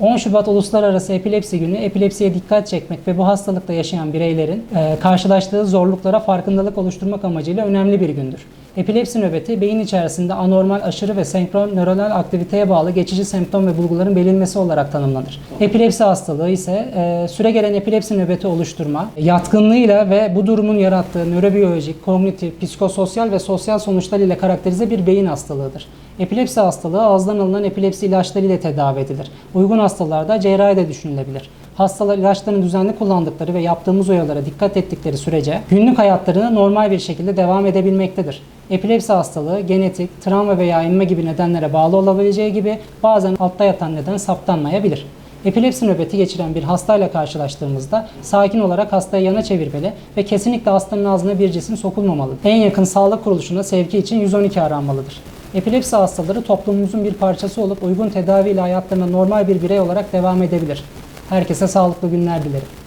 10 Şubat Uluslararası Epilepsi Günü epilepsiye dikkat çekmek ve bu hastalıkla yaşayan bireylerin e, karşılaştığı zorluklara farkındalık oluşturmak amacıyla önemli bir gündür. Epilepsi nöbeti beyin içerisinde anormal, aşırı ve senkron nöronal aktiviteye bağlı geçici semptom ve bulguların belirmesi olarak tanımlanır. Epilepsi hastalığı ise e, süregelen epilepsi nöbeti oluşturma, yatkınlığıyla ve bu durumun yarattığı nörobiyolojik, kognitif, psikososyal ve sosyal sonuçlar ile karakterize bir beyin hastalığıdır. Epilepsi hastalığı ağızdan alınan epilepsi ilaçları ile tedavi edilir. Uygun hastalarda cerrahi de düşünülebilir. Hastalar ilaçlarını düzenli kullandıkları ve yaptığımız uyarılara dikkat ettikleri sürece günlük hayatlarına normal bir şekilde devam edebilmektedir. Epilepsi hastalığı genetik, travma veya inme gibi nedenlere bağlı olabileceği gibi bazen altta yatan neden saptanmayabilir. Epilepsi nöbeti geçiren bir hastayla karşılaştığımızda sakin olarak hastayı yana çevirmeli ve kesinlikle hastanın ağzına bir cisim sokulmamalıdır. En yakın sağlık kuruluşuna sevki için 112 aranmalıdır. Epilepsi hastaları toplumumuzun bir parçası olup uygun tedavi ile hayatlarına normal bir birey olarak devam edebilir. Herkese sağlıklı günler dilerim.